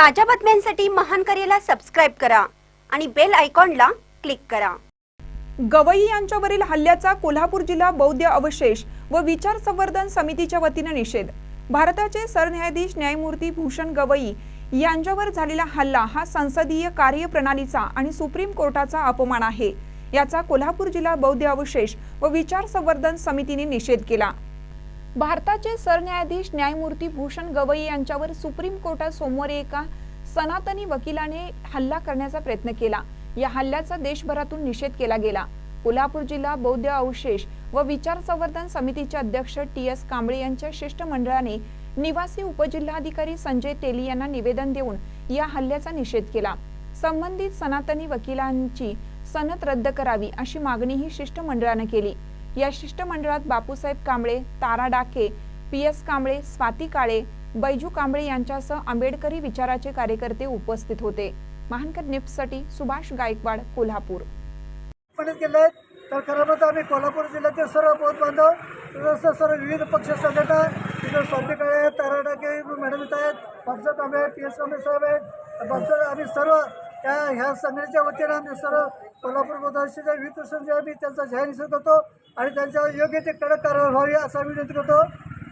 ताज्या बातम्यांसाठी महान करेला सबस्क्राईब करा आणि बेल आयकॉनला क्लिक करा. गवई यांच्यावरील हल्ल्याचा कोल्हापूर जिल्हा बौद्ध अवशेष व विचार संवर्धन समितीच्या वतीनं निषेध. भारताचे सरन्यायाधीश न्यायमूर्ती भूषण गवई यांच्यावर झालेला हल्ला हा संसदीय कार्यप्रणालीचा आणि सुप्रीम कोर्टाचा अपमान आहे. याचा कोल्हापूर जिल्हा बौद्ध अवशेष व विचार संवर्धन समितीने निषेध केला. भारताचे सरन्यायाधीश न्यायमूर्ती भूषण गवई यांच्यावर सुप्रीम कोर्टात सोमवारी एका सनातनी वकिलाने हल्ला करण्याचा प्रयत्न केला. या हल्ल्याचा देशभरातून निषेध केला गेला. कोल्हापूर जिल्हा बौद्ध अवशेष व विचार संवर्धन समितीचे अध्यक्ष टी एस कांबळे यांच्या शिष्टमंडळाने निवासी उपजिल्हाधिकारी संजय तेली यांना निवेदन देऊन या हल्ल्याचा निषेध केला. संबंधित सनातनी वकिलांची सनद रद्द करावी अशी मागणीही शिष्टमंडळाने केली. या शिष्टमंडळात बापूसाहेब कांबळे तारा डाके पी एस कांबळे स्वाती काळे बैजू कांबळे यांच्यासह आंबेडकरी विचाराचे कार्यकर्ते उपस्थित होते. महानकर निफ्टसाठी सुभाष गायकवाड कोल्हापूर. तर खरं म्हणजे आम्ही कोल्हापूर जिल्ह्यातील सर्व बौद्ध बांधव तसंच सर्व विविध पक्ष संघटना तिथं स्वाती काळे आहेत तारा डाके मॅडम इथं आहेत बापसाहेब कांबळे पी एस कांबळे साहेब आहेत. आम्ही सर्व त्या ह्या संघटनेच्या वतीनं आम्ही सर्व कोल्हापूर बौद्धांशीच्या विविध प्रश्नांचे आम्ही त्यांचा जाहीर करतो आणि त्यांच्यावर योग्य ते कडक कारवाई व्हावी असं विनंती करतो.